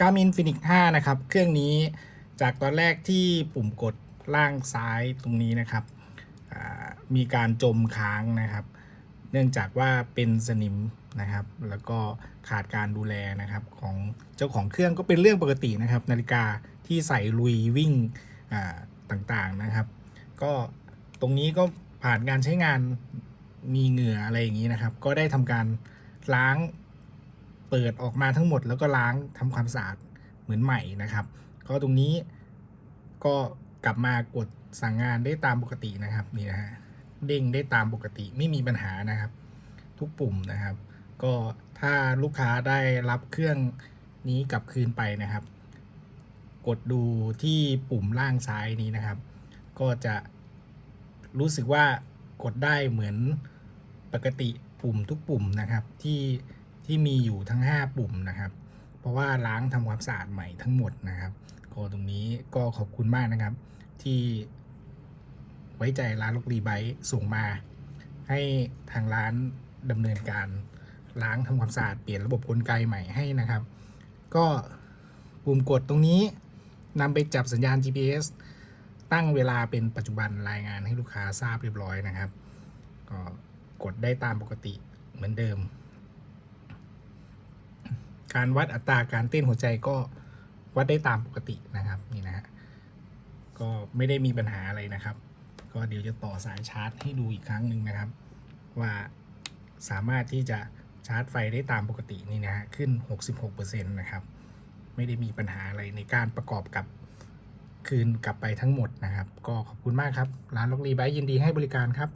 Garmin Phoenix 5 นะครับ เครื่องนี้จากตอนแรกที่ปุ่มกดล่างซ้ายตรงนี้นะครับ มีการจมค้างนะครับ เนื่องจากว่าเป็นสนิมนะครับ แล้วก็ขาดการดูแลนะครับของเจ้าของเครื่องก็เป็นเรื่องปกตินะครับ นาฬิกาที่ใส่ลุยวิ่งต่างๆนะครับ ก็ตรงนี้ก็ผ่านการใช้งานมีเหงื่ออะไรอย่างนี้นะครับ ก็ได้ทำการล้าง เปิดออกมาทั้งหมดแล้วก็ล้างทำความสะอาดเหมือนใหม่นะครับ ก็ตรงนี้ก็กลับมากดสั่งงานได้ตามปกตินะครับนี่นะฮะเด้งได้ตามปกติไม่มีปัญหานะครับ ทุกปุ่มนะครับ ก็ถ้าลูกค้าได้รับเครื่องนี้กลับคืนไปนะครับ กดดูที่ปุ่มล่างซ้ายนี้นะครับ ก็จะรู้สึกว่ากดได้เหมือนปกติปุ่มทุกปุ่มนะครับที่ ที่มีอยู่ทั้ง 5 ปุ่มนะครับ เพราะว่าล้างทำความสะอาดใหม่ทั้งหมดนะครับก็ตรงนี้ก็ขอบคุณมากนะครับ ที่ไว้ใจร้านลูกรีไบส่งมา ให้ทางร้านดำเนินการล้างทำความสะอาดเปลี่ยนระบบกลไกใหม่ให้นะครับ ก็ปุ่มกดตรงนี้นำไปจับสัญญาณ GPS ตั้งเวลาเป็นปัจจุบันรายงานให้ลูกค้าทราบเรียบร้อยนะครับ ก็กดได้ตามปกติเหมือนเดิม การวัดอัตราการเต้นหัวใจก็วัดได้ตามปกตินะครับนี่นะฮะก็ไม่ได้มีปัญหาอะไรนะครับ ก็เดี๋ยวจะต่อสายชาร์จให้ดูอีกครั้งหนึ่งนะครับ ว่าสามารถที่จะชาร์จไฟได้ตามปกตินี่นะฮะขึ้น 66%นะครับ ไม่ได้มีปัญหาอะไรในการประกอบกับคืนกลับไปทั้งหมดนะครับ ก็ขอบคุณมากครับ ร้านล็อกรีไบยินดีให้บริการครับ